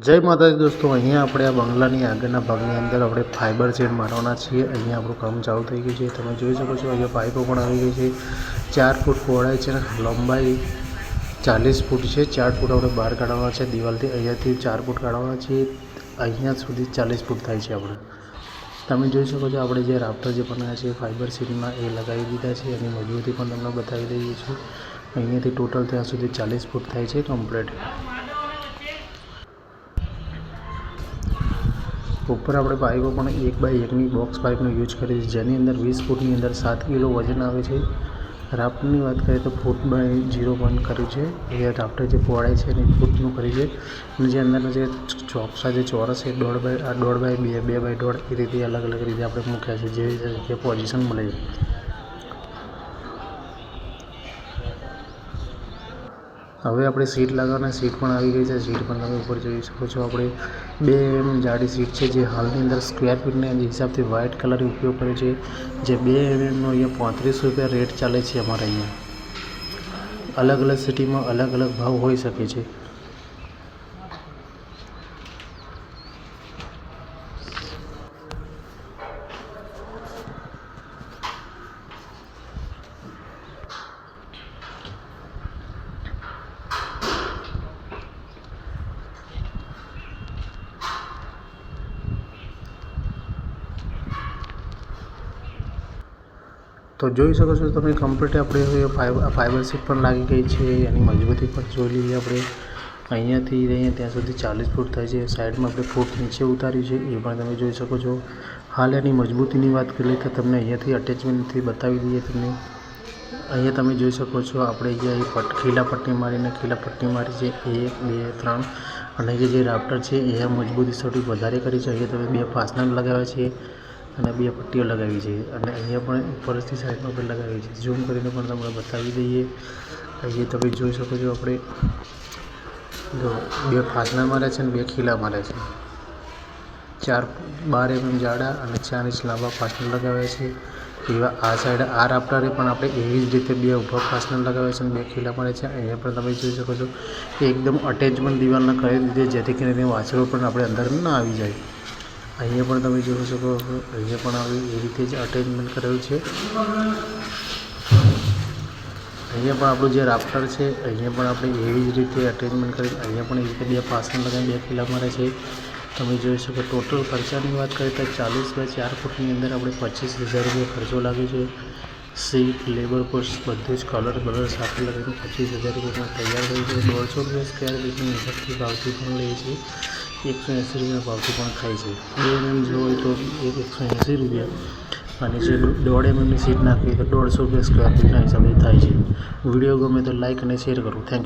જય માતાજી દોસ્તો, અહીંયા આપણે આ બંગલાની આગળના ભાગની અંદર આપણે ફાઇબર શેડ મારવાના છીએ. અહીંયા આપણું કામ ચાલુ થઈ ગયું છે. તમે જોઈ શકો છો, અહીંયા પાઇપો પણ આવી ગઈ છે. ચાર ફૂટ પહોળાઈ છે લંબાઈ ચાલીસ ફૂટ છે. ચાર ફૂટ આપણે બહાર કાઢવાના છે. દિવાલથી અહીંયાથી ચાર ફૂટ કાઢવાના છે. અહીંયા સુધી ચાલીસ ફૂટ થાય છે આપણે. તમે જોઈ શકો છો, આપણે જે રાફ્ટર જે બનાવ્યા છે ફાઇબર શીટમાં એ લગાવી દીધા છે. એની મજબૂતી પણ તમને બતાવી દઈએ છીએ અહીંયાથી ટોટલ ત્યાં સુધી ચાલીસ ફૂટ થાય છે કમ્પ્લીટ ઉપર આપણે પાઇપો પણ એક બાય એકની બોક્સ પાઇપનો યુઝ કરીએ છીએ. જેની અંદર વીસ ફૂટની અંદર સાત કિલો વજન આવે છે. રાફ્ટરની વાત કરીએ તો ફૂટ બાય જીરો પોઈન્ટ કર્યું છે. એ રાફ્ટર જે પહોળાઈ છે એની ફૂટનું કર્યું છે. અને જે અંદરનો જે ચોકસા જે ચોરસ છે, દોઢ બાય દોઢ બાય બે બે બાય દોઢ, એ રીતે અલગ અલગ રીતે આપણે મૂક્યા છે. જેવી રીતે પોઝિશન મળે છે. હવે આપણે સીટ લગાવવાની, સીટ પણ આવી ગઈ છે. સીટ પણ તમે ઉપર જોઈ શકો છો. આપણે બે એમ જાડી સીટ છે જે હાલની અંદર સ્ક્વેર ફીટના હિસાબથી વ્હાઇટ કલર ઉપયોગ કર્યો છે. જે બે એમએમનો અહીંયા પાંત્રીસ રૂપિયા રેટ ચાલે છે અમારે અહીંયા. અલગ અલગ સિટીમાં અલગ અલગ ભાવ હોઈ શકે છે. તો જોઈ શકો છો તમે કમ્પ્લીટ આપણે ફાઇબર સીટ પણ લાગી ગઈ છે, એની મજબૂતી પણ જોઈ લઈએ આપણે. અહીંયાથી અહીંયા ત્યાં સુધી ચાલીસ ફૂટ થાય છે, સાઈડમાં આપણે ફૂટ નીચે ઉતાર્યું છે, એ પણ તમે જોઈ શકો છો. હાલ એની મજબૂતીની વાત કરીએ તો તમને અહીંયાથી અટેચમેન્ટથી બતાવી દઈએ તમને. અહીંયા તમે જોઈ શકો છો, આપણે અહીંયા એ પટ, ખીલા પટ્ટી મારીને, ખીલા પટ્ટી મારી છે એક, બે, ત્રણ. અને જે રાફ્ટર છે, એ મજબૂતી સૌથી વધારે કરી છે. અહીંયા તમે બે ફાસ્ટનર લગાવ્યા છે. અને બે પટ્ટીઓ લગાવી છે. અને અહીંયા પણ ઉપરથી સાઈડમાં પણ લગાવી છે. ઝૂમ કરીને પણ તમને બતાવી દઈએ. અહીંયા તમે જોઈ શકો છો આપણે જો બે ફાસલા માર્યા છે અને બે ખીલા માર્યા છે. ચાર બાર એમએમ જાડા અને ચાર ઇંચ લાંબા ફાસ્ટનર લગાવ્યા છે. એવા આ સાઈડ આ રાફ્ટરે પણ આપણે એવી જ રીતે બે ઊભા ફાસનર લગાવ્યા છે અને બે ખીલા માર્યા છે. અહીંયા પણ તમે જોઈ શકો છો એકદમ અટેચમેન્ટ દિવાલના કરી દીધી જેથી કરીને વાછરો પણ આપણે અંદર ના આવી જાય. અહીંયા પણ તમે જોઈ શકો અહીંયા પણ આવી એ રીતે જ અટેચમેન્ટ કરેલું છે. અહીંયા પણ આપણું જે રાફ્ટર છે, અહીંયા પણ આપણે એવી જ રીતે અટેચમેન્ટ કરી, અહીંયા પણ એ રીતે બે પાસણ લગાવી બે કિલ્લા મારે છે. તમે જોઈ શકો ટોટલ ખર્ચાની વાત કરીએ તો ચાલીસ બાય ચાર ફૂટની અંદર આપણે પચીસ હજાર રૂપિયા ખર્ચો લાગે છે. સીટ લેબર કોસ્ટ બધું જ કલર કલર સાથે લગાવીને પચીસ હજાર રૂપિયામાં તૈયાર થઈ છે. દોઢસો રૂપિયા સ્ક્વેર ફીટની હિસાબથી ભાવથી પણ લઈએ છીએ. એકસો એંસી રૂપિયા ભાવથી પણ ખાય છે. બે એમએમ જો હોય તો એક એકસો એંસી રૂપિયા. અને જે દોઢ એમએમની સીટ નાખવી તો દોઢસો રૂપિયા સ્ક્વેર ફીટના હિસાબે થાય છે. વીડિયો ગમે તો લાઇક અને શેર કરો. Thank you